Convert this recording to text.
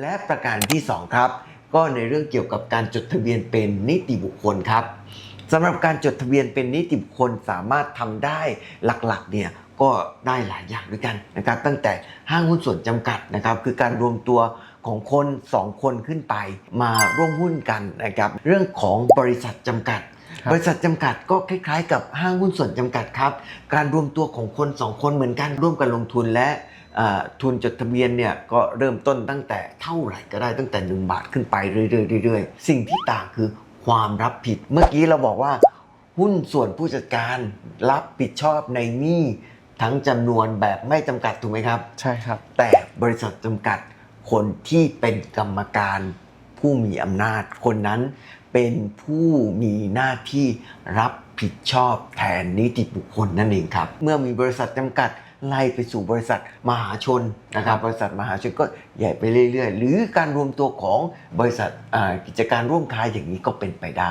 และประการที่ 2 ครับ ก็ในเรื่องเกี่ยวกับการจดทะเบียนเป็นนิติบุคคลครับสำหรับการจดทะเบียนเป็นนิติบุคคลสามารถทำได้หลักๆเนี่ยก็ได้หลายอย่างด้วยกันนะครับตั้งแต่ห้างหุ้นส่วนจำกัดนะครับคือการรวมตัวของคน 2 คนขึ้นไปมาร่วมหุ้นกันนะครับเรื่องของบริษัทจำกัดครับบริษัทจำกัดก็คล้ายๆ กับห้างหุ้นส่วนจำกัดครับ การรวมตัวของคน 2 คนเหมือนกันร่วมกันลงทุนและอ่า ทุนจดทะเบียนเนี่ยก็เริ่มต้นตั้งแต่เท่าไหร่ก็ได้ตั้งแต่ 1 บาทขึ้นไปเรื่อยๆเรื่อยๆ สิ่งที่ต่างคือความรับผิด เมื่อกี้เราบอกว่า หุ้นส่วนผู้จัดการรับผิดชอบในหนี้ทั้งจำนวนแบบไม่จำกัดถูกไหมครับ ใช่ครับ แต่บริษัทจำกัดคนที่เป็นกรรมการผู้มีอำนาจคนนั้นเป็นผู้มีหน้าที่รับผิดชอบแทนนิติบุคคลนั่นเองครับ เมื่อมีบริษัทจำกัด ไล่ไปสู่บริษัทมหาชนนะครับบริษัทมหาชนก็ใหญ่ไปเรื่อยๆ หรือการรวมตัวของบริษัทอ่ากิจการร่วมค้าอย่างนี้ก็เป็นไปได้